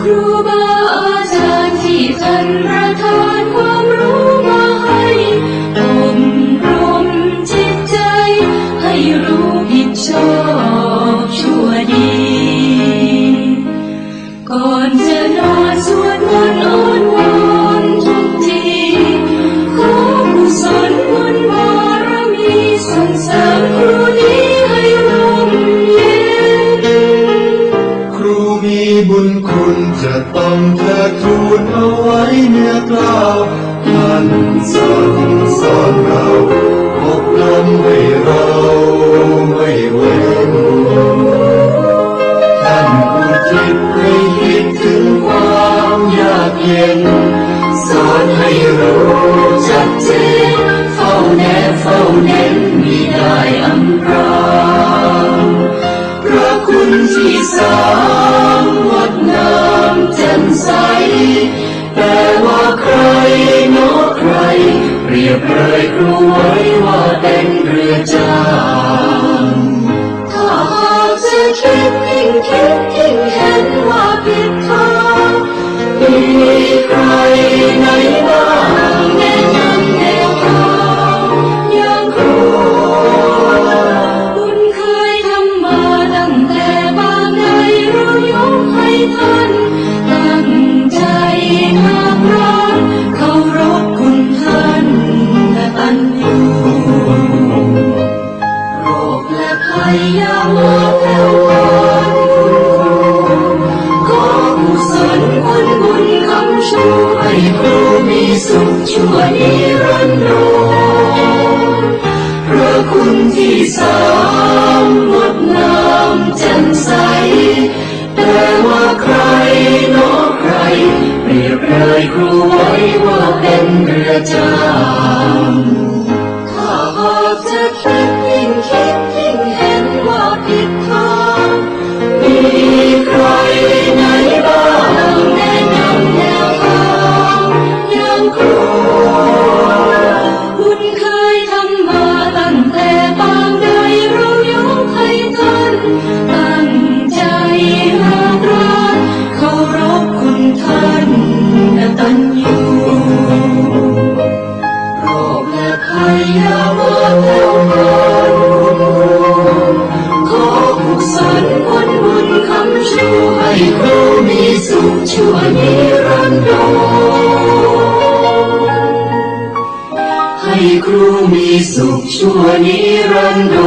ครูบาอาจารย์ที่จันประทานความรู้ จะต้องเทิดทูนเอาไว้เนื้อกล่าวท่านสั่งสอนเราอบรมให้เราไม่เว้นท่านอุทิศให้คิดถึงความยากเย็น สอนให้รู้ชัดเจนเฝ้าแนบเฝ้าเน้นมีได้อำพรางพระคุณที่สามงดง ใส แต่ว่าใครโนอใคร เปรียบเลยครูไว้ว่าเป็นเรือจา และภัยอยามาแผ่วพรานคุณครูขอกุศลผลบุญคำชูให้ครูมีสุขชั่วนิรันดรพระคุณที่สามงดงามแจ่มใส แต่ว่าใครนอใครเปรียบเลยครูไว้ว่าเป็นเรือจ รให้ครูมีสุขชั่วนิรันดร